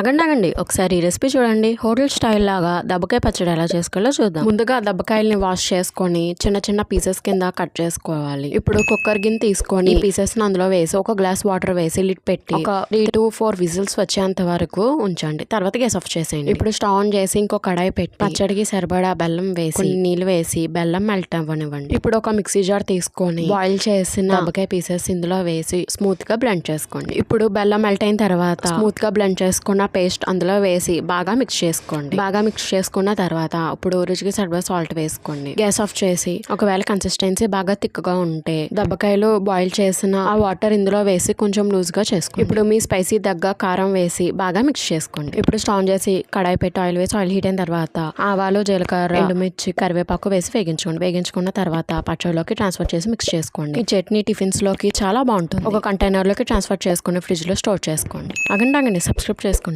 అగండి అగండి ఒకసారి ఈ రెసిపీ చూడండి. హోటల్ స్టైల్ లాగా దబ్బకాయ పచ్చడి ఎలా చేసుకోవాలో చూద్దాం. ముందుగా దబ్బకాయల్ని వాష్ చేసుకొని చిన్న చిన్న పీసెస్ కింద కట్ చేసుకోవాలి. ఇప్పుడు కుక్కర్ గిన్నె తీసుకొని పీసెస్ అందులో వేసి ఒక గ్లాస్ వాటర్ వేసి లిట్ పెట్టి ఒక త్రీ టు ఫోర్ విజిల్స్ వచ్చేంత వరకు ఉంచండి. తర్వాత గ్యాస్ ఆఫ్ చేసేయండి. ఇప్పుడు స్టవ్ ఆన్ చేసి ఇంకో కడాయి పెట్టి పచ్చడికి సరిపడా బెల్లం వేసి నీళ్ళు వేసి బెల్లం మెల్ట్ అవ్వనివ్వండి. ఇప్పుడు ఒక మిక్సీ జార్ తీసుకొని బాయిల్ చేసిన దబ్బకాయ పీసెస్ ఇందులో వేసి స్మూత్గా బ్లెండ్ చేసుకోండి. ఇప్పుడు బెల్లం మెల్ట్ అయిన తర్వాత స్మూత్గా బ్లెండ్ చేసుకున్న పేస్ట్ అందులో వేసి బాగా మిక్స్ చేసుకోండి. బాగా మిక్స్ చేసుకున్న తర్వాత ఇప్పుడు రుచికి సరిపడా సాల్ట్ వేసుకోండి. గ్యాస్ ఆఫ్ చేసి ఒకవేళ కన్సిస్టెన్సీ బాగా తిక్కగా ఉంటే దబ్బకాయలు బాయిల్ చేసిన ఆ వాటర్ ఇందులో వేసి కొంచెం లూజ్గా చేసుకోండి. ఇప్పుడు మీ స్పైసీ దగ్గ కారం వేసి బాగా మిక్స్ చేసుకోండి. ఇప్పుడు స్టవ్ చేసి కడాయి పెట్టి ఆయిల్ వేసి ఆయిల్ హీట్ అయిన తర్వాత ఆవాలు జీలకర్ర ఎండుమిర్చి కరివేపాకు వేసి వేగించుకోండి. వేగించుకున్న తర్వాత పచ్చడిలోకి ట్రాన్స్ఫర్ చేసి మిక్స్ చేసుకోండి. ఈ చట్నీ టిఫిన్స్లోకి చాలా బాగుంటుంది. ఒక కంటైనర్లోకి ట్రాన్స్ఫర్ చేసుకుని ఫ్రిడ్జ్లో స్టోర్ చేసుకోండి. అగండి అగండి సబ్స్క్రైబ్ చేసుకోండి.